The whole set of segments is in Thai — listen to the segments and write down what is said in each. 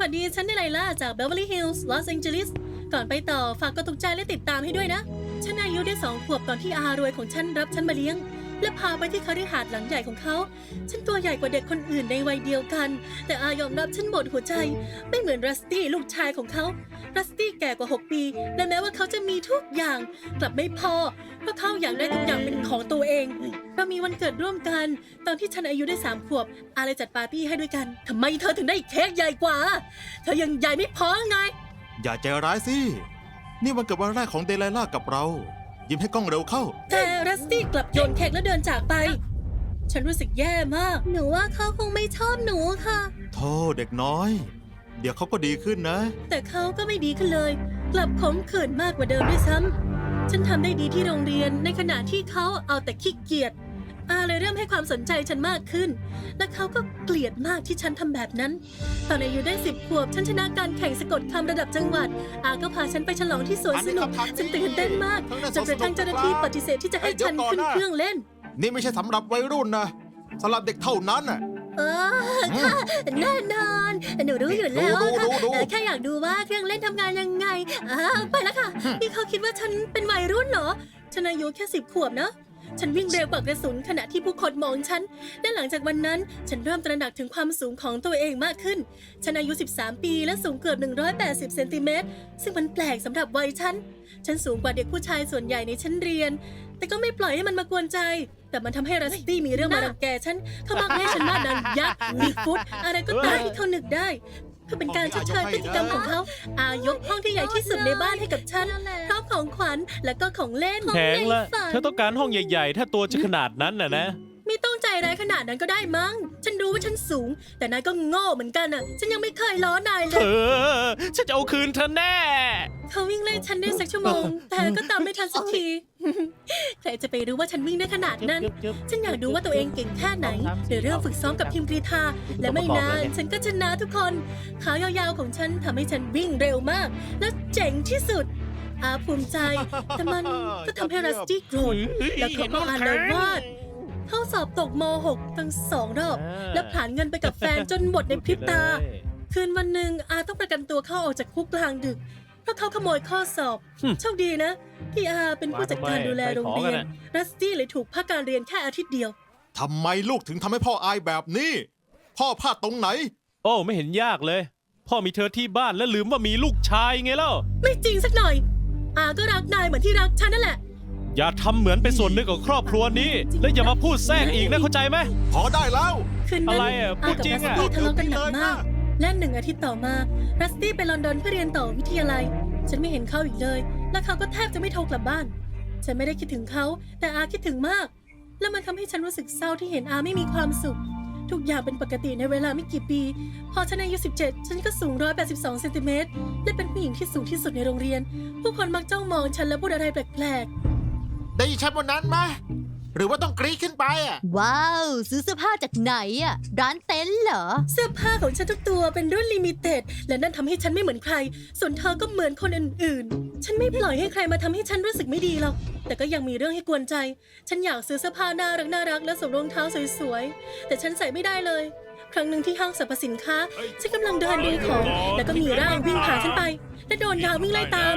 วัสดีฉันได้ไลล่าจากเบเวอร์ลี่ฮิลส์ลอสแองเจลิสก่อนไปต่อฝากกดถูกใจและติดตามให้ด้วยนะ ฉันอายุได้สองขวบตอนที่อารวยของฉันรับฉันมาเลี้ยง และพาไปที่คฤหาสน์หลังใหญ่ของเขา ฉันตัวใหญ่กว่าเด็กคนอื่นในวัยเดียวกัน แต่อายอมรับฉันหมดหัวใจ ไม่เหมือนรัสตี้ลูกชายของเขา รัสตี้แก่กว่า 6 ปี และแม้ว่าเขาจะมีทุกอย่าง กลับไม่พอ เพราะเขาอยากได้ทุกอย่างเป็นของตัวเอง เรามีวันเกิดร่วมกัน ตอนที่ฉันอายุได้สามขวบ อาเลยจัดปาร์ตี้ให้ด้วยกันทำไมเธอถึงได้เค้กใหญ่กว่า เธอยังใหญ่ไม่พอไง อย่าใจร้ายสิ นี่วันเกิดวันแรกของเดลล่ากับเรา ยิ้มให้กล้องเร็วเข้า แต่รัสตี้กลับโยนเค้กแล้วเดินจากไป ฉันรู้สึกแย่มาก หนูว่าเขาคงไม่ชอบหนูค่ะโธ่เด็กน้อย เดี๋ยวเขาก็ดีขึ้นนะ แต่เขาก็ไม่ดีขึ้นเลย กลับขมขื่นมากกว่าเดิมด้วยซ้ำฉันทำได้ดีที่โรงเรียนในขณะที่เขาเอาแต่ขี้เกียจ อาเลยเริ่มให้ความสนใจฉันมากขึ้น และเขาก็เกลียดมากที่ฉันทำแบบนั้น ตอนอายุได้สิบขวบ ฉันชนะการแข่งสะกดคำระดับจังหวัด อาก็พาฉันไปฉลองที่สวนสนุก ฉันตื่นเต้นมากจนกระทั่งเจ้าหน้าที่ปฏิเสธที่จะให้ฉันขึ้นเครื่องเล่น นี่ไม่ใช่สำหรับวัยรุ่นนะสำหรับเด็กเท่านั้นน่ะ เออค่ะแน่นอน หนูรู้อยู่แล้วดูค่ะดูดู เออแค่อยากดูว่าเครื่องเล่นทำงานยังไงอ่าไปแล้วค่ะ นี่เขาคิดว่าฉันเป็นวัยรุ่นเหรอ ฉันอายุแค่สิบขวบนะ ฉันวิ่งเร็วกว่ากระสุนขณะที่ผู้คนมองฉัน และหลังจากวันนั้น ฉันเริ่มตระหนักถึงความสูงของตัวเองมากขึ้น ฉันอายุ 13 ปีและสูงเกือบ 180 เซนติเมตร ซึ่งมันแปลกสำหรับวัยฉัน ฉันสูงกว่าเด็กผู้ชายส่วนใหญ่ในชั้นเรียน แต่ก็ไม่ปล่อยให้มันมากวนใจ แต่มันทำให้รัสตี้มีเรื่องมารังแกฉัน เขามักให้ฉันว่านางยักษ์มีฟุตอะไรก็ตามที่เขานึกได้ เพื่อเป็นการชดเชยพฤติกรรมของเขาอายกห้องที่ใหญ่ที่สุดในบ้านให้กับฉันพร้อมของขวัญและก็ของเล่นแพงละในฝันเธอต้องการห้องใหญ่ๆ ถ้าตัวจะขนาดนั้นน่ะนะ ไม่ต้องใจ ร้ายขนาดนั้นก็ได้มั้ง ฉันรู้ว่าฉันสูง แต่นายก็โง่เหมือนกันอะ ฉันยังไม่เคยล้อนายเลเอยอฉันจะเอาคืนเธอแน่ เขาวิ่งไล่ฉันได้สักชั่วโมง แต่ก็ตามไม่ทันสักที ใครจะไปรู้ว่าฉันวิ่งได้ขนาดนั้น ฉันอยากดูว่าตัวเองเก่งแค่ไหนเดี๋ยวเริ่มฝึกซ้อมกับทีมกรีธาและไม่นานฉันก็ชนะทุกคน ขายาวๆของฉันทำให้ฉันวิ่งเร็วมาก และเจ๋งที่สุด อาภูมิใจ แต่มันก็ทำให้รัสตี้โกรธ แล้วเขาก็อาละวาด เข้าสอบตกม .6 ทั้งสองรอบ และผ่านเงินไปกับแฟนจนหมดในพริบตา คืนวันหนึ่งอาต้องประกันตัวเข้าออกจากคุกกลางดึก เพราะเขาขโมยข้อสอบหึโชคดีนะ ที่อาเป็นผู้จัดการดูแลโรงเรียน รัสตี้เลยถูกพักการเรียนแค่อาทิตย์เดียวทำไมลูกถึงทำให้พ่ออายแบบนี้ พ่อพลาดตรงไหน โอ้ไม่เห็นยากเลย พ่อมีเธอที่บ้านและลืมว่ามีลูกชายไงเล่า ไม่จริงสักหน่อย อาก็รักนายเหมือนที่รักฉันนั่นแหละ อย่าทำเหมือนเป็นส่วนหนึ่งของครอบครัวนี้ และอย่ามาพูดแทรกอีกนะเข้าใจไหม พอได้แล้ว คืนนั้นอะไรอะพูอาดกับจริงรัสอะตี้ทะเลาะกันหนักเลยมากนะและหนึ่งอาทิตย์ต่อมารัสตี้ไปลอนดอนเพื่อเรียนต่อวิทยาลัย ฉันไม่เห็นเขาอีกเลย และเขาก็แทบจะไม่โทรกลับบ้าน ฉันไม่ได้คิดถึงเขา แต่อาคิดถึงมาก และมันทำให้ฉันรู้สึกเศร้าที่เห็นอาไม่มีความสุข ทุกอย่างเป็นปกติในเวลาไม่กี่ปี พอฉันอายุ 17 ฉันก็สูง 182 เซนติเมตรและเป็นผู้หญิงที่สูงที่สุดในโรงเรียน ผู้คนมักจ้องมองฉันและพูดอะไรแปลก ได้ยินชัดวันนั้นไหมหรือว่าต้องกรี๊ดขึ้นไปอะ ว้าว ซื้อเสื้อผ้าจากไหนอะร้านเต็นท์เหรอๆเสื้อผ้าของฉันทุกตัวเป็นรุ่นลิมิเต็ด และนั่นทำให้ฉันไม่เหมือนใคร ส่วนเธอก็เหมือนคนอื่นๆ ฉันไม่ปล่อยให้ใครมาทำให้ฉันรู้สึกไม่ดีหรอก แต่ก็ยังมีเรื่องให้กวนใจ ฉันอยากซื้อเสื้อผ้าน่ารักน่ารักและสวมรองเท้าสวยๆ แต่ฉันใส่ไม่ได้เลย ครั้งหนึ่งที่ห้างสรรพสินค้าฉันกำลังเดินดูของ แล้วก็มีร่างวิ่งผ่านฉันไป และโดนดาววิ่งไล่ตาม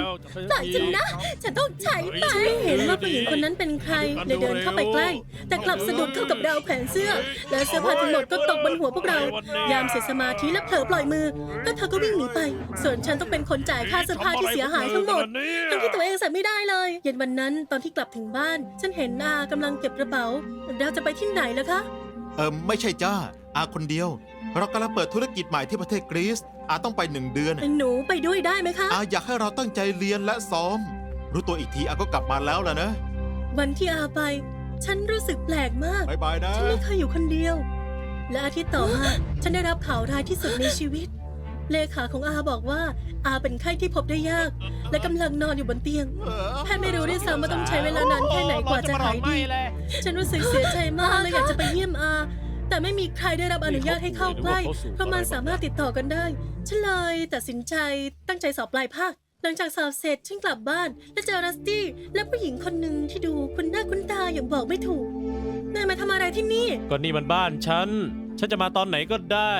ปล่อยฉันนะ ฉันต้องใช้ไปฉันไม่เห็นว่าผู้หญิงคนนั้นเป็นใครเลยเดินเข้าไปใกล้ แต่กลับสะดุดเข้ากับราวแขวนเสื้อ และเสื้อผ้าทั้งหมดก็ตกบนหัวพวกเรา ยามเสียสมาธิและเผลอปล่อยมือแล้วเธอก็วิ่งหนีไป ส่วนฉันต้องเป็นคนจ่ายค่าเสื้อผ้าที่เสียหายทั้งหมดทั้งที่ตัวเองใส่ไม่ได้เลย เย็นวันนั้นตอนที่กลับถึงบ้าน ฉันเห็นอากำลังเก็บกระเป๋าเราจะไปที่ไหนล่ะคะ เออไม่ใช่จ้า อาคนเดียว เรากำลังเปิดธุรกิจใหม่ที่ประเทศกรีซอาต้องไปหนึ่งเดือน หนูไปด้วยได้ไหมคะ อาอยากให้เราตั้งใจเรียนและซ้อม รู้ตัวอีกทีอาก็กลับมาแล้วล่ะนะวันที่อาไป ฉันรู้สึกแปลกมาก บายบายนะ ฉันไม่เคยอยู่คนเดียว และอาทิตย์ต่อมา ฉันได้รับข่าวร้ายที่สุดในชีวิต เลขาของอาบอกว่า อาเป็นไข้ที่พบได้ยาก และกำลังนอนอยู่บนเตียง แพทย์ไม่รู้ด้วยซ้ำว่าต้องใช้เวลานานแค่ไหนกว่าจะหายดี ฉันรู้สึกเสียใจมากเลยอยากจะไปเยี่ยมอา แต่ไม่มีใครได้รับอนุญาตให้เข้าใกล้ เพราะมันสามารถติดต่อกันได้ฉันเลยตัดสินใจตั้งใจสอบปลายภาค หลังจากสอบเสร็จฉันกลับบ้าน และเจอรัสตี้และผู้หญิงคนหนึ่งที่ดูคุ้นหน้าคุ้นตาอย่างบอกไม่ถูกนายมาทำอะไรที่นี่ ก็นี่มันบ้านฉัน ฉันจะมาตอนไหนก็ได้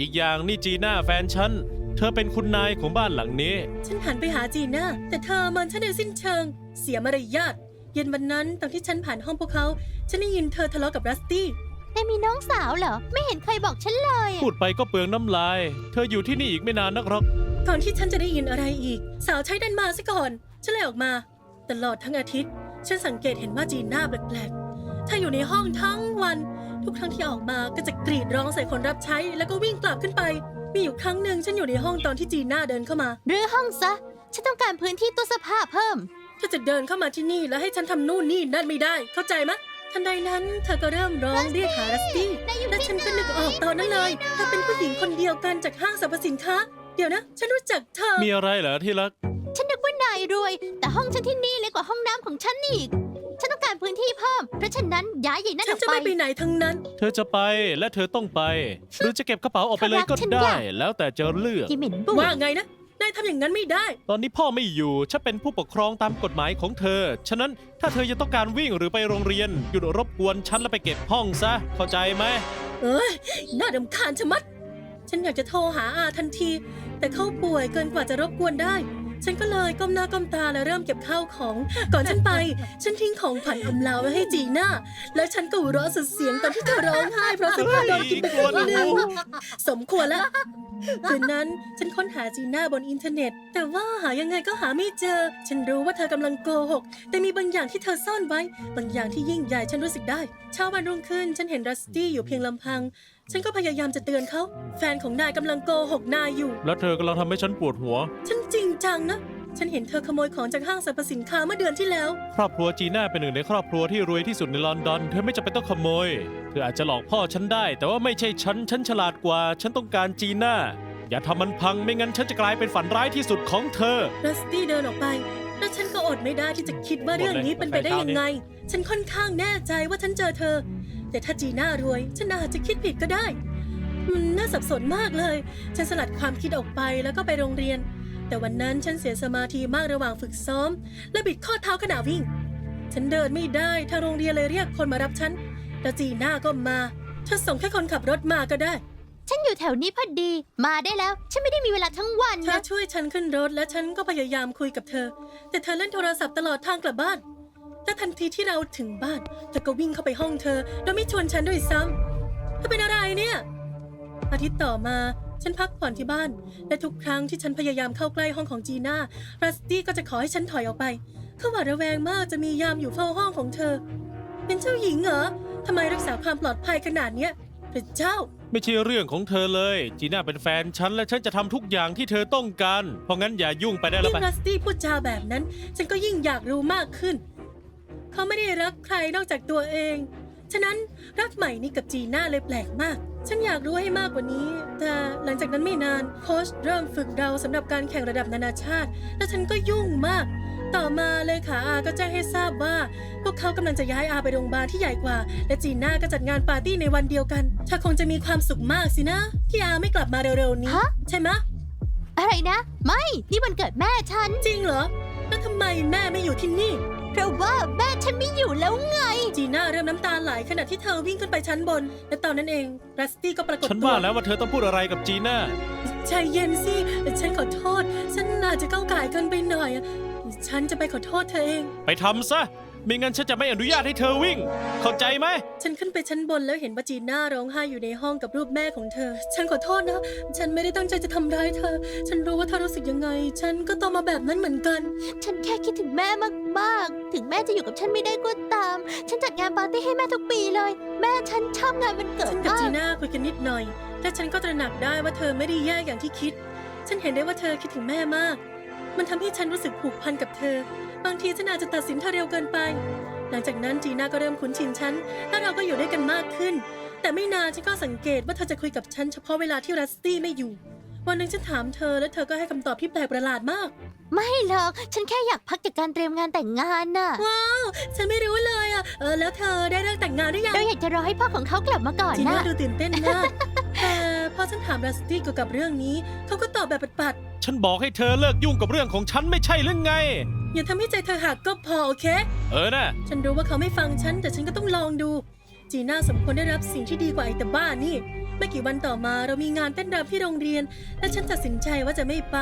อีกอย่างนี่จีน่าแฟนฉัน เธอเป็นคุณนายของบ้านหลังนี้ ฉันหันไปหาจีน่าแต่เธอมันฉันในสิ้นเชิง เสียมารยาทเย็นวันนั้นตอนที่ฉันผ่านห้องพวกเขา ฉันได้ยินเธอทะเลาะกับรัสตี้ นายมีน้องสาวเหรอ ไม่เห็นเคยบอกฉันเลย พูดไปก็เปลืองน้ำลาย เธออยู่ที่นี่อีกไม่นานนักหรอก ก่อนที่ฉันจะได้ยินอะไรอีก สาวใช้ดันมาซะก่อน ฉันเลยออกมา ตลอดทั้งอาทิตย์ ฉันสังเกตเห็นว่าจีน่าแปลกๆเธออยู่ในห้องทั้งวัน ทุกครั้งที่ออกมาก็จะกรีดร้องใส่คนรับใช้ แล้วก็วิ่งกลับขึ้นไป มีอยู่ครั้งหนึ่งฉันอยู่ในห้องตอนที่จีน่าเดินเข้ามา หรือห้องซะ ฉันต้องการพื้นที่ตู้เสื้อผ้าเพิ่ม เธอจะเดินเข้ามาที่นี่แล้วให้ฉันทำนู่นนี่นั่นไม่ได้ เข้าใจไหม ทันใดนั้นเธอก็เริ่มร้องเรียกหารัสตี้นายอยู่และที่ฉันก็ไหนนึกออกตอนนั้นเลยเธอเป็นผู้หญิงคนเดียวกันจากห้างสรรพสินค้า เดี๋ยวนะ ฉันรู้จักเธอ มีอะไรเหรอที่รัก ฉันนึกว่านายรวย แต่ห้องฉันที่นี่เล็กกว่าห้องน้ำของฉันอีก ฉันต้องการพื้นที่เพิ่ม เพราะฉะนั้นย้ายใหญ่นั่นฉัอนอกจะไป ไม่ไปไหนทั้งนั้น เธอจะไปและเธอต้องไป หรือจะเก็บกระเป๋าออกไปเลยก็ฉันได้อยากแล้วแต่จะเลือกยี่เหม็นบุว่าไงนะนาย ทำอย่างนั้นไม่ได้ ตอนนี้พ่อไม่อยู่ฉันเป็นผู้ปกครองตามกฎหมายของเธอ ฉะนั้นถ้าเธอยังต้องการวิ่งหรือไปโรงเรียน หยุดรบกวนฉันแล้วไปเก็บห้องซะ เข้าใจไหม เอ้ย น่าดำคาญชะมัด ฉันอยากจะโทรหาอาทันที แต่เขาป่วยเกินกว่าจะรบกวนได้ ฉันก็เลยก้มหน้าก้มตาและเริ่มเก็บข้าวของ ก่อนฉันไป ฉันทิ้งของขวัญอำลาไว้ให้จีน่าและฉันก็หัวเราะสุดเสียงตอนที่เธอร้องไห้เพราะเสื้อผ้าโดนกินไปครึ่งหนึงสมควรแล้วคืนนั้นฉันค้นหาจีน่าบนอินเทอร์เน็ต แต่ว่าหายังไงก็หาไม่เจอ ฉันรู้ว่าเธอกำลังโกหก แต่มีบางอย่างที่เธอซ่อนไว้ บางอย่างที่ยิ่งใหญ่ฉันรู้สึกได้ เช้าวันรุ่งขึ้น ฉันเห็นรัสตี้อยู่เพียงลำพัง ฉันก็พยายามจะเตือนเขา แฟนของนายกำลังโกหกนายอยู่ แล้วเธอกำลังทำให้ฉันปวดหัว ฉันจริงจังนะ ฉันเห็นเธอขโมยของจากห้างสรรพสินค้าเมื่อเดือนที่แล้ว ครอบครัวจีน่าเป็นหนึ่งในครอบครัวที่รวยที่สุดในลอนดอน เธอไม่จำเป็นต้องขโมย เธออาจจะหลอกพ่อฉันได้ แต่ว่าไม่ใช่ฉัน ฉันฉลาดกว่า ฉันต้องการจีน่า อย่าทำมันพัง ไม่งั้นฉันจะกลายเป็นฝันร้ายที่สุดของเธอ รัสตี้เดินออกไป แล้วฉันก็อดไม่ได้ที่จะคิดว่าเรื่องนี้เป็นไปได้ยังไง ฉันค่อนข้างแน่ใจว่าฉันเจอเธอ แต่ถ้าจีน่ารวย ฉันอาจจะคิดผิดก็ได้ มันน่าสับสนมากเลย ฉันสลัดความคิดออกไปแล้วก็ไปโรงเรียน แต่วันนั้นฉันเสียสมาธิมากระหว่างฝึกซ้อม และบิดข้อเท้าขณะวิ่ง ฉันเดินไม่ได้ทางโรงเรียนเลยเรียกคนมารับฉันแล้วจีน่าก็มาเธอส่งแค่คนขับรถมาก็ได้ ฉันอยู่แถวนี้พอดี มาได้แล้ว ฉันไม่ได้มีเวลาทั้งวันเธอนะ ช่วยฉันขึ้นรถและฉันก็พยายามคุยกับเธอ แต่เธอเล่นโทรศัพท์ตลอดทางกลับบ้าน และทันทีที่เราถึงบ้านเธอก็วิ่งเข้าไปห้องเธอ โดยไม่ชวนฉันด้วยซ้ำเธอเป็นอะไรเนี่ย อาทิตย์ต่อมาฉันพักผ่อนที่บ้าน และทุกครั้งที่ฉันพยายามเข้าใกล้ห้องของจีน่ารัสตี้ก็จะขอให้ฉันถอยออกไป เขาหวาดระแวงมากจะมียามอยู่เฝ้าห้องของเธอ เป็นเจ้าหญิงเหรอทำไมรักษาความปลอดภัยขนาดเนี้ยพระเจ้า ไม่ใช่เรื่องของเธอเลย จีน่าเป็นแฟนฉันและฉันจะทำทุกอย่างที่เธอต้องการ เพราะงั้นอย่ายุ่งไปได้แล้วยิ่ไป งรัสตี้พูดจาแบบนั้น ฉันก็ยิ่งอยากรู้มากขึ้น เขาไม่ได้รักใครนอกจากตัวเอง ฉะนั้นรักใหม่นี้กับจีน่าเลยแปลกมาก ฉันอยากรู้ให้มากกว่านี้ แต่หลังจากนั้นไม่นานโค้ชเริ่มฝึกเราสำหรับการแข่งระดับนานาชาติ และฉันก็ยุ่งมาก ต่อมาเลยขาอาก็แจ้งให้ทราบว่า พวกเขากำลังจะย้ายอาไปโรงพยาบาลที่ใหญ่กว่า และจีน่าก็จัดงานปาร์ตี้ในวันเดียวกันเธอคงจะมีความสุขมากสินะ ที่อาไม่กลับมาเร็วๆนี้ ฮะ ใช่ไหมะ อะไรนะ ไม่ นี่วันเกิดแม่ฉัน จริงเหรอ แล้วทำไมแม่ไม่อยู่ที่นี่ เพราะว่าแม่ฉันไม่อยู่แล้วไง จีน่าเริ่มน้ำตาไหลขณะที่เธอวิ่งขึ้นไปชั้นบน และตอนนั้นเองรัสตี้ก็ปรากฏฉันตัวว่าแล้วว่าเธอต้องพูดอะไรกับจีน่า ใจเย็นสิ ฉันขอโทษ ฉันอาจจะก้าวไก่ายเกินไปหน่อย ฉันจะไปขอโทษเธอเอง ไปทำซะ ไม่งั้นฉันจะไม่อนุญาตให้เธอวิ่ง เข้าใจไหม ฉันขึ้นไปชั้นบนแล้วเห็นว่าจีน่าร้องไห้อยู่ในห้องกับรูปแม่ของเธอ ฉันขอโทษนะ ฉันไม่ได้ตั้งใจจะทำร้ายเธอ ฉันรู้ว่าเธอรู้สึกยังไง ฉันก็โตมาแบบนั้นเหมือนกัน ฉันแค่คิดถึงแม่มากๆ ถึงแม่จะอยู่กับฉันไม่ได้ก็ตาม ฉันจัดงานปาร์ตี้ให้แม่ทุกปีเลย แม่ฉันชอบงานวันเกิฉัดนกับมาจีกน่าคุยกันนิดหน่อยและฉันก็ตระหนักได้ว่าเธอไม่ได้แย่อย่างที่คิด ฉันเห็นได้ว่าเธอคิดถึงแม่มาก มันทำให้ฉันรู้สึกผูกพันกับเธอ บางทีฉันอาจจะตัดสินเธอเร็วเกินไป หลังจากนั้นจีน่าก็เริ่มคุ้นชินฉันและเราก็อยู่ด้วยกันมากขึ้น แต่ไม่นานฉันก็สังเกตว่าเธอจะคุยกับฉันเฉพาะเวลาที่รัสตี้ไม่อยู่ วันหนึ่งฉันถามเธอและเธอก็ให้คำตอบที่แปลกประหลาดมาก ไม่หรอก ฉันแค่อยากพักจากการเตรียมงานแต่งงานน่ะ ว้าว ฉันไม่รู้เลยอะเออแล้วเธอได้เลิกแต่งงานหรือยัง เราอยากจะรอให้พ่อของเขากลับมาก่อนจีน่านะ ดูตื่นเต้นมากแต่พ อฉันถามรัสตี้เกี่ยวกับเรื่องนี้ เขาก็ตอบแบบปัดฉันบอกให้เธอเลิกยุ่งกับเรื่องของฉันไม่ใช่หรือไง ๆอย่าทำให้ใจเธอหักก็พอโอเค เออน่ะฉันรู้ว่าเขาไม่ฟังฉัน แต่ฉันก็ต้องลองดู จีน่าสมควรได้รับสิ่งที่ดีกว่าไอ้แต่บ้านี่ ไม่กี่วันต่อมาเรามีงานเต้นรำที่โรงเรียน และฉันตัดสินใจว่าจะไม่ไป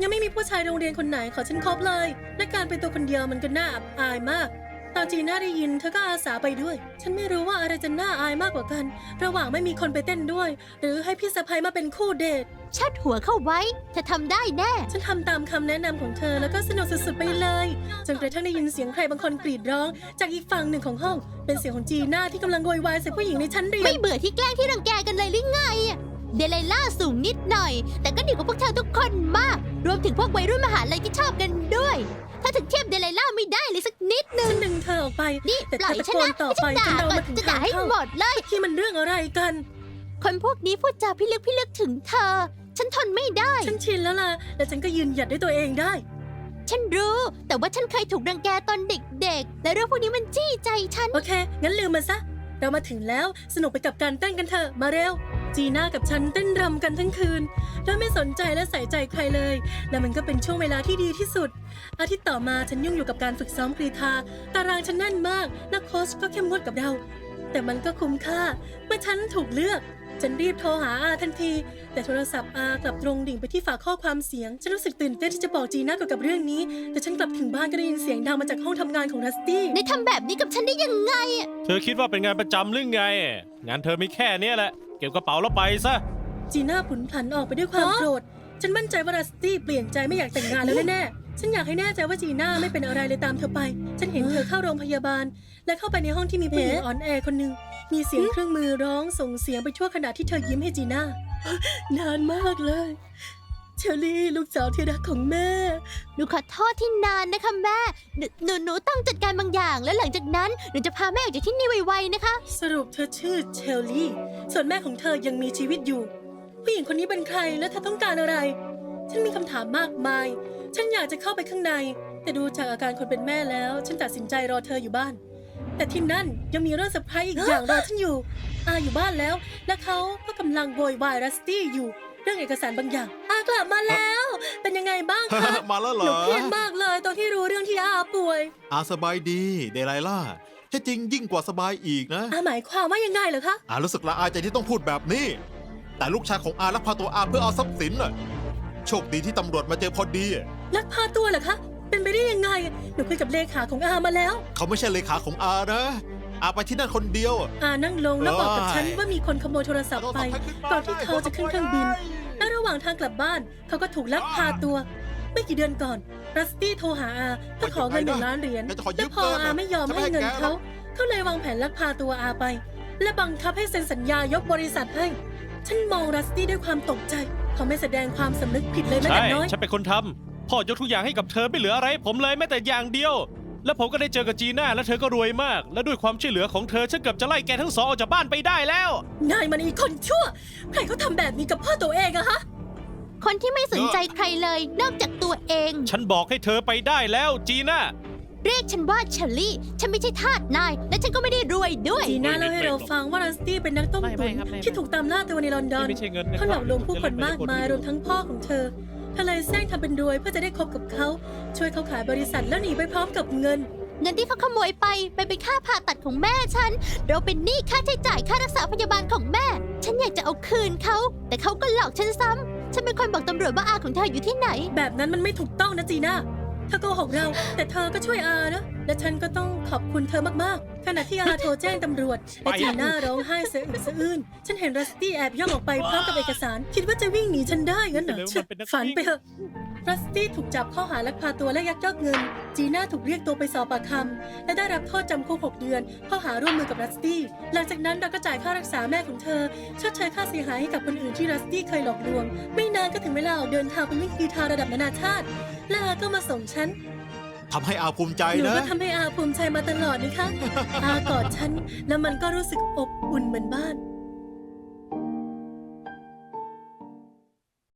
ยังไม่มีผู้ชายโรงเรียนคนไหนขอฉันคบเลย และการเป็นตัวคนเดียวมันก็น่าอับอายมาก ตอนจีน่าได้ยินเธอก็อาสาไปด้วย ฉันไม่รู้ว่าอะไรจะน่าอายมากกว่ากัน ระหว่างไม่มีคนไปเต้นด้วย หรือให้พี่สะพ้ยมาเป็นคู่เดท ชัดหัวเข้าไว้ เธอทำได้แน่ ฉันทำตามคำแนะนำของเธอแล้วก็สนุกสุดๆไปเลย จนกระทั่งได้ยินเสียงใครบางคนกรีดร้อง จากอีกฝั่งหนึ่งของห้อง เป็นเสียงของจีน่าที่กำลังโวยวายใส่ผู้หญิงในชั้นเรียไม่นเบื่อที่แกล้งที่รังแกกันเลยหรือไงอะ เดลล่าสูงนิดหน่อย แต่ก็ดีกว่าพวกเธอทุกคนมาก รวมถึงพวกวัยรุ่นมหาลัยที่ชอบกันด้วยถ้าถึงเทียบเดลล่าไม่ได้เลยสักนิดนึงฉันดึงเธอออกไปนี่แต่ปล่อยเธอฉันตะโกนะนต่อให้ฉัไปนด่าจนเราก่อนมาถึงจะด่าทางให้เข้าหมดเลยที่มันเรื่องอะไรกัน คนพวกนี้พูดจาพิลึกพิลึกถึงเธอ ฉันทนไม่ได้ ฉันชินแล้วล่ะ และฉันก็ยืนหยัดด้วยตัวเองได้ ฉันรู้ แต่ว่าฉันเคยถูกรังแกตอนเด็กๆ และเรื่องพวกนี้มันจี้ใจฉัน โอเค งั้นลืมมันซะ เรามาถึงแล้ว สนุกไปกับการเต้นกันเถอะ มาเร็ว จีน่ากับฉันเต้นรำกันทั้งคืน โดยไม่สนใจและใส่ใจใครเลย และมันก็เป็นช่วงเวลาที่ดีที่สุด อาทิตย์ต่อมาฉันยุ่งอยู่กับการฝึกซ้อมกรีธา ตารางฉันแน่นมากและโค้ชก็เข้มงวดกับเรา แต่มันก็คุ้มค่า เมื่อฉันถูกเลือกฉันรีบโทรหาอาทันที แต่โทรศัพท์อากลับตรงดิ่งไปที่ฝาข้อความเสียง ฉันรู้สึกตื่นเต้นที่จะบอกจีน่าเกี่ยวกับเรื่องนี้ แต่ฉันกลับถึงบ้านก็ได้ยินเสียงดังมาจากห้องทำงานของรัสตี้ในทำแบบนี้กับฉันได้ยังไงอะเธอคิดว่าเป็นงานประจำหรือไง งานเธอมีแค่เนี้ยแหละ เก็บกระเป๋าแล้วไปซะ จีน่าผุนผันออกไปด้วยความโกรธ ฉันมั่นใจว่ารัสตี้เปลี่ยนใจไม่อยากแต่งงานแล้วแน่ๆ ฉันอยากให้แน่ใจว่าจีน่าไม่เป็นอะไรเลยตามเธอไป ฉันเห็นเธอเข้าโรงพยาบาล และเข้าไปในห้องที่มีผู้หญิงอ่อนแอคนหนึ่ง มีเสียงเครื่องมือร้องส่งเสียงไปทั่วขณะที่เธอยิ้มให้จีน่า นานมากเลย เชอรี่ลูกสาวที่รักของแม่ หนูขอโทษที่นานนะคะแม่หนูหนูหนูต้องจัดการบางอย่าง แล้วหลังจากนั้นหนูจะพาแม่ออกจากที่นี่ไวๆนะคะ สรุปเธอชื่อเชลลี่ ส่วนแม่ของเธอยังมีชีวิตอยู่ ผู้หญิงคนนี้เป็นใครและเธอต้องการอะไร ฉันมีคำถามมากมาย ฉันอยากจะเข้าไปข้างใน แต่ดูจากอาการคนเป็นแม่แล้ว ฉันตัดสินใจรอเธออยู่บ้าน แต่ที่นั่นยังมีเรื่องเซอร์ไพรส์อีกอย่างรอฉันอยู่อาอยู่บ้านแล้ว และเขาก็กำลังโวยวายรัสตี้อยู่ เรื่องเอกสารบางอย่างอา กลับมาแล้ว เป็นยังไงบ้างคะ มาแล้วเหรหนูอ เครียดมากเลยตอนที่รู้เรื่องที่อาป่วยอาสบายดี เดลายล่าที่จริงยิ่งกว่าสบายอีกนะ อาหมายความว่ายังไงเหรอคะ อารู้สึกละอายใจที่ต้องพูดแบบนี้ แต่ลูกชายของอาลักพาตัวอาเพื่อเอาทรัพย์สินน่ะโชคดีที่ตำรวจมาเจอพอดี ลักพาตัวเหรอคะ เป็นไปได้ยังไง หนูคุยกับเลขาของอามาแล้ว เขาไม่ใช่เลขาของอานะ อาไปที่นั่นคนเดียว อานั่งลงแล้วบอกกับฉันโอ้ยว่ามีคนขโมยโทรศัพท์ไปก่อนที่เขาจะขึ้นเครื่องบิน และระหว่างทางกลับบ้านเขาก็ถูกลักพาตัว ไม่กี่เดือนก่อนรัสตี้โทรหาอาเพื่อขอเงินหนึ่งล้านเหรียญแกจะขอยืและมพอเงินอาไม่ยอมจะไม่ให้เงินให้แกหรเขาอก เขาเลยวางแผนลักพาตัวอาไป และบังคับให้เซ็นสัญญายกบริษัทให้ ฉันมองรัสตี้ด้วยความตกใจ เขาไม่แสดงความสำนึกผิดเลยแม้ใช่แต่น้อย ฉันเป็นคนทำพ่อยกทุกอย่างให้กับเธอไม่เหลืออะไรให้ผมเลยแม้แต่อย่างเดียว แล้วผมก็ได้เจอกับจีน่าและเธอก็รวยมาก และด้วยความช่วยเหลือของเธอฉันเกือบจะไล่แกทั้งสองออกจากบ้านไปได้แล้ว นายมันอีกคนชั่ว ใครเขาทำแบบนี้กับพ่อตัวเองอะฮะ คนที่ไม่สนใจใครเลยนอกจากตัวเอง ฉันบอกให้เธอไปได้แล้วจีน่า เรียกฉันว่าเชลลี่ ฉันไม่ใช่ทาสนาย และฉันก็ไม่ได้รวยด้วย จีน่าเล่าให้เราฟังว่ารัสตี้เป็นนักต้มไม่ไม่ตุ๋นครับไม่ไม่ที่ถูกตามล่าตัวในลอนดอนนี่ไม่ใช่เงินนะครับ เขาหลอกลวงผู้คนมากมายจะเล่นรวมทั้งพ่อของเธอ เธอเลยแซงทำเป็นรวยเพื่อจะได้คบกับเขา ช่วยเขาขายบริษัทแล้วหนีไปพร้อมกับเงิน เงินที่เขาขโมยไปไปเป็นค่าผ่าตัดของแม่ฉัน เราเป็นหนี้ค่าใช้จ่ายค่ารักษาพยาบาลของแม่ ฉันอยากจะเอาคืนเขา แต่เขาก็หลอกฉันซ้ำฉันเป็นคนบอกตำรวจว่าอาของเธออยู่ที่ไหน แบบนั้นมันไม่ถูกต้องนะจีน่าเธอโกหกเรา แต่เธอก็ช่วยอานะ และฉันก็ต้องขอบคุณเธอมากๆ ขณะที่อาโทรแจ้งตำรวจและจีน่าร้องไห้สะอึกสะอื้นฉันเห็นรัสตี้แอบย่องออกไปพร้อมกับเอกสาร คิดว่าจะวิ่งหนีฉันได้งั้นเหรอเร็วๆเชื่อมันเป็นนักฝันวิ่งไปเถอะรัสตี้ถูกจับข้อหาลักพาตัวและยักยอกเงิน จีน่าถูกเรียกตัวไปสอบปากคำและได้รับโทษจำคุก6เดือนข้อหาร่วมมือกับรัสตี้ หลังจากนั้นเราก็จ่ายค่ารักษาแม่ของเธอชดเชยค่าเสียหายให้กับคนอื่นที่รัสตี้เคยหลอกลวง ไม่นานก็ถึงเวลาออกเดินทางไปวิ่งกีฬาระดับนานาชาติ และอาก็มาส่งฉัน ทำให้อาภูมิใจหนูนะ ก็ทำให้อาภูมิใจมาตลอดนะคะ อากอดฉัน แล้วมันก็รู้สึกอบอุ่นเหมือนบ้าน